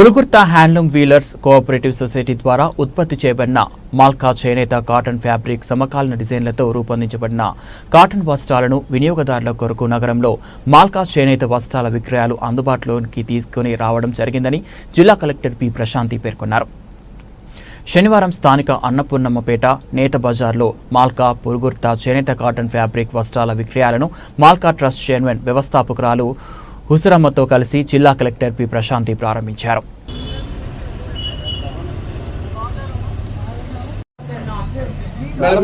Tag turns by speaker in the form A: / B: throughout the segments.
A: Pulugurtha handloom weavers cooperative society ద్వారా ఉత్పత్తి చేయబడిన మాల్కా చేనేత కాటన్ ఫ్యాబ్రిక్ సమకాలీన డిజైన్లతో రూపొందించబడిన కాటన్ వస్త్రాలను వినియోగదారుల కొరకు నగరంలో మాల్కా చేనేత వస్త్రాల విక్రయాలు అందుబాటులోకి తీసుకుని రావడం జరిగిందని జిల్లా కలెక్టర్ పి ప్రశాంతి పేర్కొన్నారు. శనివారం స్థానిక అన్నపూర్ణమ్మపేట నేత బజార్లో మాల్కా పురుగుర్త చేనేత కాటన్ ఫ్యాబ్రిక్ వస్త్రాల విక్రయాలను మాల్కా ట్రస్ట్ చైర్మన్ వ్యవస్థాపకురాలు హుసరమ్మతో కలిసి జిల్లా కలెక్టర్ పి ప్రశాంతి ప్రారంభించారు.
B: మేడం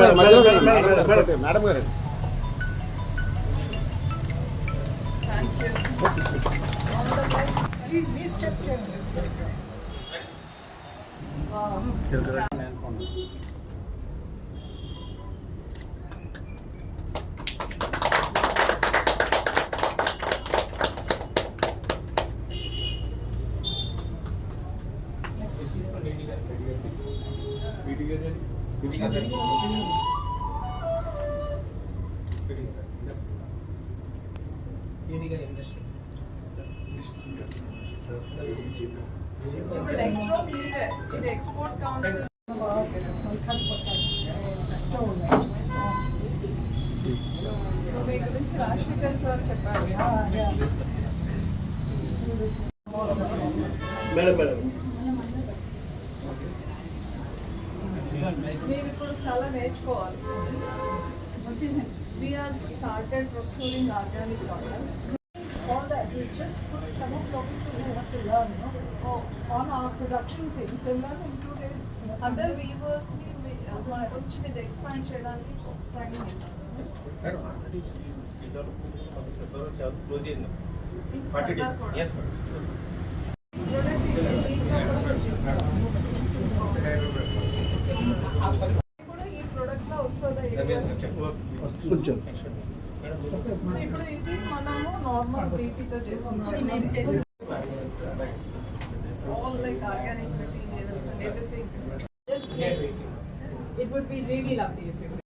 B: మేడం
C: ఇప్పుడు ఇది ఎక్స్పోర్ట్ కౌన్సిల్ సో మీ గురించి రాజశేఖర్ సార్ చెప్పారు
B: మేడం మేడం
C: మీరు ఇప్పుడు చాలా నేర్చుకోవాలి We also started procuring organic cotton.
D: all that. We just put some of what we have to learn, no? Oh, on our production thing, they learn in two days. you know.
C: Other weavers ని మీ- మా వచ్చి మీద expand చేయడానికి training
E: madam already skill close అయింది forty days yes madam
B: కొంచెం
C: so ఇప్పుడు ఇది మనము నార్మల్ బ్రీతితో చేస్తున్నాం all like organic materials and everything
F: Just yes. It would be really lovely if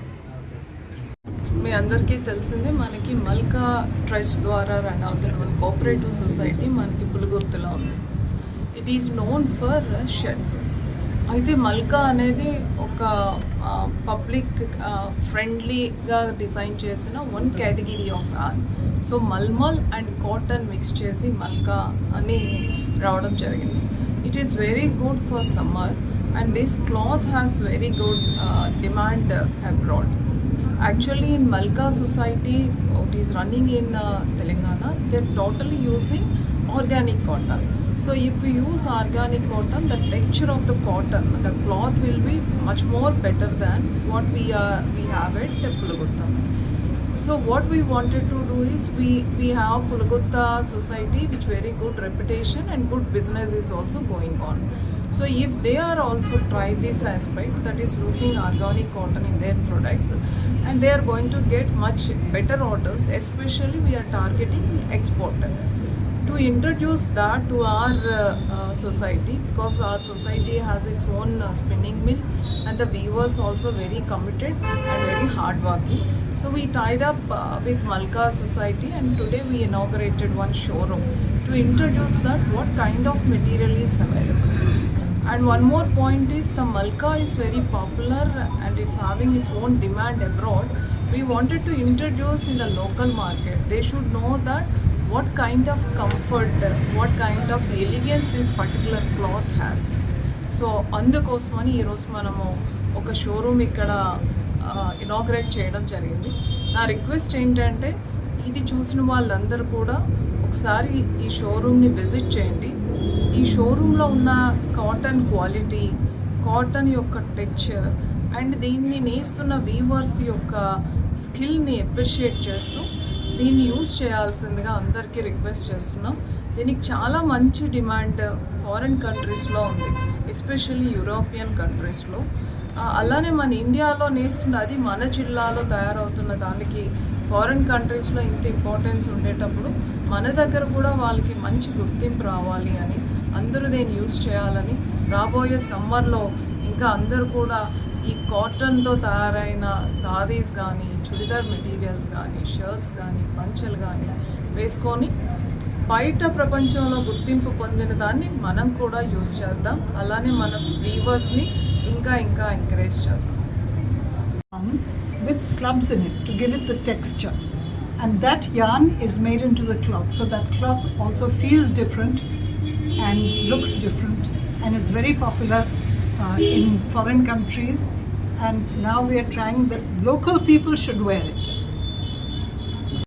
C: మీ అందరికీ తెలిసిందే మనకి మల్కా ట్రస్ట్ ద్వారా రన్ అవుతున్న మన కోఆపరేటివ్ సొసైటీ మనకి పులుగుర్తులో ఉంది. It is known for shirts అయితే మల్కా అనేది ఒక పబ్లిక్ ఫ్రెండ్లీగా డిజైన్ చేసిన one category of an so malmal and cotton mix చేసి మల్కా అని రావడం జరిగింది. It is very good for summer and this cloth has very good demand abroad actually in Malka society what is running in uh, Telangana they're totally using organic cotton. So if we use organic cotton the texture of the cotton the cloth will be much more better than what we are we have at Pulagutta so what we wanted to do is we we have Pulagutta society which very good reputation and good business is also going on so if they are also try this aspect that is using organic cotton in their products and they are going to get much better orders especially we are targeting export. To introduce that to our uh, uh, society because our society has its own uh, spinning mill and the weavers also very committed and very hardworking. So we tied up uh, with malka society and today we inaugurated one showroom. To introduce that what kind of material is available and one more point is the Malka is very popular and it's having its own demand abroad. We wanted to introduce in the local market. They should know that what kind of comfort, what kind of elegance this particular cloth has. So అందుకోసమని ఈరోజు మనము ఒక showroom ఇక్కడ inaugurate చేయడం జరిగింది నా request ఏంటంటే ఇది చూసిన వాళ్ళందరూ కూడా ఒక ఒకసారి ఈ షోరూమ్ని విజిట్ చేయండి. ఈ షోరూంలో ఉన్న కాటన్ క్వాలిటీ కాటన్ యొక్క టెక్చర్ అండ్ దీన్ని నేస్తున్న వీవర్స్ యొక్క స్కిల్ని అప్రిషియేట్ చేస్తూ దీన్ని యూస్ చేయాల్సిందిగా అందరికీ రిక్వెస్ట్ చేస్తున్నాం. దీనికి చాలా మంచి డిమాండ్ ఫారిన్ కంట్రీస్లో ఉంది ఎస్పెషల్లీ యూరోపియన్ కంట్రీస్లో అలానే మన ఇండియాలో నేస్తున్న అది మన జిల్లాలో తయారవుతున్న దానికి ఫారిన్ కంట్రీస్లో ఇంత ఇంపార్టెన్స్ ఉండేటప్పుడు మన దగ్గర కూడా వాళ్ళకి మంచి గుర్తింపు రావాలి అని అందరూ దీన్ని యూస్ చేయాలని రాబోయే సమ్మర్లో ఇంకా అందరూ కూడా ఈ కాటన్తో తయారైన సారీస్ కానీ చుడిదార్ మెటీరియల్స్ కానీ షర్ట్స్ కానీ పంచలు కానీ వేసుకొని బయట ప్రపంచంలో గుర్తింపు పొందిన దాన్ని మనం కూడా యూస్ చేద్దాం. అలానే మన వీవర్స్ని ఇంకా ఇంకా ఎంకరేజ్ చేద్దాం.
D: With slubs in it to give it the texture. And that yarn is made into the cloth. So that cloth also feels different and looks different and is very popular uh, in foreign countries. And now we are trying that local people should wear it.